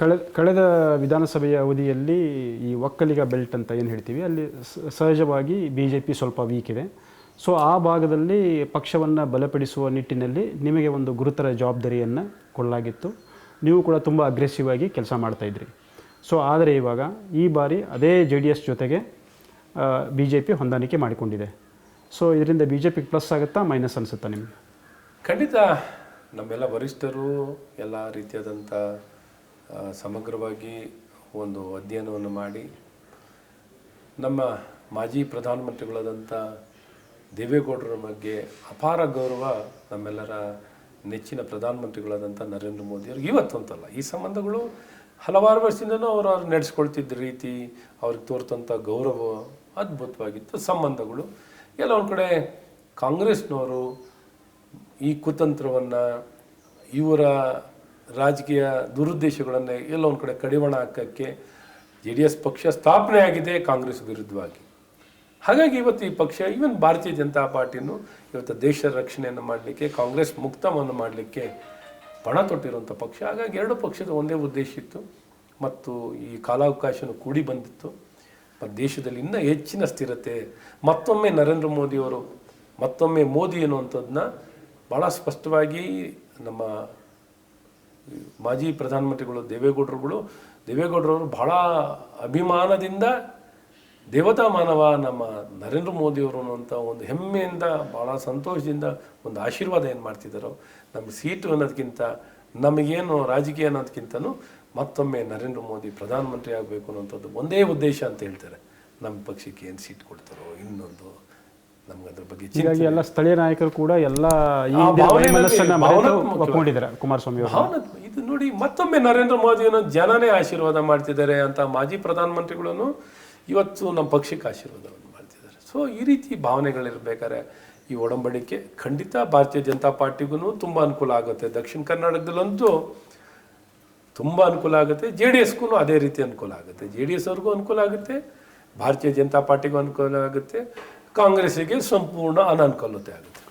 ಕಳೆದ ಕಳೆದ ವಿಧಾನಸಭೆಯ ಅವಧಿಯಲ್ಲಿ ಈ ಒಕ್ಕಲಿಗ ಬೆಲ್ಟ್ ಅಂತ ಏನು ಹೇಳ್ತೀವಿ, ಅಲ್ಲಿ ಸಹಜವಾಗಿ ಬಿ ಜೆ ಪಿ ಸ್ವಲ್ಪ ವೀಕ್ ಇದೆ. ಸೊ ಆ ಭಾಗದಲ್ಲಿ ಪಕ್ಷವನ್ನು ಬಲಪಡಿಸುವ ನಿಟ್ಟಿನಲ್ಲಿ ನಿಮಗೆ ಒಂದು ಗುರುತರ ಜವಾಬ್ದಾರಿಯನ್ನು ಕೊಡಲಾಗಿತ್ತು. ನೀವು ಕೂಡ ತುಂಬ ಅಗ್ರೆಸಿವ್ ಆಗಿ ಕೆಲಸ ಮಾಡ್ತಾಯಿದ್ರಿ ಸೊ ಆದರೆ ಇವಾಗ ಈ ಬಾರಿ ಅದೇ ಜೆ ಡಿ ಎಸ್ ಜೊತೆಗೆ ಬಿ ಜೆ ಪಿ ಹೊಂದಾಣಿಕೆ ಮಾಡಿಕೊಂಡಿದೆ. ಸೊ ಇದರಿಂದ ಬಿ ಜೆ ಪಿಗೆ ಪ್ಲಸ್ ಆಗುತ್ತಾ ಮೈನಸ್ ಅನಿಸುತ್ತಾ ನಿಮಗೆ? ಖಂಡಿತ. ನಮ್ಮೆಲ್ಲ ವರಿಷ್ಠರು, ಎಲ್ಲ ರೀತಿಯಾದಂಥ ಸಮಗ್ರವಾಗಿ ಒಂದು ಅಧ್ಯಯನವನ್ನು ಮಾಡಿ ನಮ್ಮ ಮಾಜಿ ಪ್ರಧಾನಮಂತ್ರಿಗಳಾದಂಥ ದೇವೇಗೌಡರ ಬಗ್ಗೆ ಅಪಾರ ಗೌರವ ನಮ್ಮೆಲ್ಲರ ನೆಚ್ಚಿನ ಪ್ರಧಾನಮಂತ್ರಿಗಳಾದಂಥ ನರೇಂದ್ರ ಮೋದಿಯವ್ರಿಗೆ ಇವತ್ತು ಅಂತಲ್ಲ ಈ ಸಂಬಂಧಗಳು ಹಲವಾರು ವರ್ಷದಿಂದಲೂ ಅವರು ಅವ್ರು ನಡೆಸ್ಕೊಳ್ತಿದ್ದ ರೀತಿ ಅವ್ರಿಗೆ ತೋರ್ತಂಥ ಗೌರವ, ಅದ್ಭುತವಾಗಿತ್ತು. ಸಂಬಂಧಗಳು ಎಲ್ಲ ಒಂದು ಕಡೆ ಕಾಂಗ್ರೆಸ್ನವರು ಈ ಕುತಂತ್ರವನ್ನು ಇವರ ರಾಜಕೀಯ ದುರುದ್ದೇಶಗಳನ್ನು ಎಲ್ಲ ಒಂದು ಕಡೆ ಕಡಿವಾಣ ಹಾಕೋಕ್ಕೆ ಜೆ ಡಿ ಎಸ್ ಪಕ್ಷ ಸ್ಥಾಪನೆ ಆಗಿದೆ ಕಾಂಗ್ರೆಸ್ ವಿರುದ್ಧವಾಗಿ. ಹಾಗಾಗಿ ಇವತ್ತು ಈ ಪಕ್ಷ ಈವನ್ ಭಾರತೀಯ ಜನತಾ ಪಾರ್ಟಿನೂ ಇವತ್ತು ದೇಶ ರಕ್ಷಣೆಯನ್ನು ಮಾಡಲಿಕ್ಕೆ, ಕಾಂಗ್ರೆಸ್ ಮುಕ್ತವನ್ನು ಮಾಡಲಿಕ್ಕೆ ಪಣ ತೊಟ್ಟಿರುವಂಥ ಪಕ್ಷ. ಹಾಗಾಗಿ ಎರಡು ಪಕ್ಷದ ಒಂದೇ ಉದ್ದೇಶ ಇತ್ತು. ಮತ್ತು ಈ ಕಾಲಾವಕಾಶನೂ ಕೂಡಿ ಬಂದಿತ್ತು. ಮತ್ತು ದೇಶದಲ್ಲಿ ಇನ್ನೂ ಹೆಚ್ಚಿನ ಸ್ಥಿರತೆ, ಮತ್ತೊಮ್ಮೆ ನರೇಂದ್ರ ಮೋದಿಯವರು, ಮತ್ತೊಮ್ಮೆ ಮೋದಿ ಅನ್ನುವಂಥದ್ದನ್ನ ಭಾಳ ಸ್ಪಷ್ಟವಾಗಿ ನಮ್ಮ ಮಾಜಿ ಪ್ರಧಾನಮಂತ್ರಿಗಳು ದೇವೇಗೌಡರುಗಳು, ದೇವೇಗೌಡರವರು ಬಹಳ ಅಭಿಮಾನದಿಂದ ದೇವತಾ ಮಾನವ ನಮ್ಮ ನರೇಂದ್ರ ಮೋದಿಯವರು ಅನ್ನುವಂಥ ಒಂದು ಹೆಮ್ಮೆಯಿಂದ ಭಾಳ ಸಂತೋಷದಿಂದ ಒಂದು ಆಶೀರ್ವಾದ ಏನು ಮಾಡ್ತಿದ್ದಾರೋ, ನಮ್ಮ ಸೀಟು ಅನ್ನೋದಕ್ಕಿಂತ ನಮಗೇನು ರಾಜಕೀಯ ಅನ್ನೋದಕ್ಕಿಂತನೂ ಮತ್ತೊಮ್ಮೆ ನರೇಂದ್ರ ಮೋದಿ ಪ್ರಧಾನಮಂತ್ರಿ ಆಗಬೇಕು ಅನ್ನೋಂಥದ್ದು ಒಂದೇ ಉದ್ದೇಶ ಅಂತ ಹೇಳ್ತಾರೆ. ನಮ್ಮ ಪಕ್ಷಕ್ಕೆ ಏನು ಸೀಟ್ ಕೊಡ್ತಾರೋ ಇನ್ನೊಂದು ನಮ್ಗೆ ಅದ್ರ ಬಗ್ಗೆ ಹೀಗಾಗಿ ಎಲ್ಲ ಸ್ಥಳೀಯ ನಾಯಕರು ಕೂಡ ಎಲ್ಲ ಈ ಮರೆತು. ಒಪ್ಕೊಂಡಿದ್ದಾರೆ ಕುಮಾರಸ್ವಾಮಿ ಅವರು. ಇದು ನೋಡಿ ಮತ್ತೊಮ್ಮೆ ನರೇಂದ್ರ ಮೋದಿಯನ್ನು ಜನನೇ ಆಶೀರ್ವಾದ ಮಾಡ್ತಿದ್ದಾರೆ ಅಂತ ಮಾಜಿ ಪ್ರಧಾನಮಂತ್ರಿಗಳನ್ನು ಇವತ್ತು ನಮ್ಮ ಪಕ್ಷಕ್ಕೆ ಆಶೀರ್ವಾದವನ್ನು ಮಾಡ್ತಿದ್ದಾರೆ. ಸೊ ಈ ರೀತಿ ಭಾವನೆಗಳಿರ್ಬೇಕಾದ್ರೆ ಈ ಒಡಂಬಡಿಕೆ ಖಂಡಿತ ಭಾರತೀಯ ಜನತಾ ಪಾರ್ಟಿಗೂ ತುಂಬ ಅನುಕೂಲ ಆಗುತ್ತೆ. ದಕ್ಷಿಣ ಕರ್ನಾಟಕದಲ್ಲಂತೂ ತುಂಬ ಅನುಕೂಲ ಆಗುತ್ತೆ. ಜೆ ಡಿ ಎಸ್ಗೂ ಅದೇ ರೀತಿ ಅನುಕೂಲ ಆಗುತ್ತೆ. ಜೆ ಡಿ ಎಸ್ ಅವ್ರಿಗೂ ಅನುಕೂಲ ಆಗುತ್ತೆ. ಭಾರತೀಯ ಜನತಾ ಪಾರ್ಟಿಗೂ ಅನುಕೂಲ ಆಗುತ್ತೆ. ಕಾಂಗ್ರೆಸ್ಸಿಗೆ ಸಂಪೂರ್ಣ ಅನಾನುಕೂಲತೆ ಆಗುತ್ತೆ.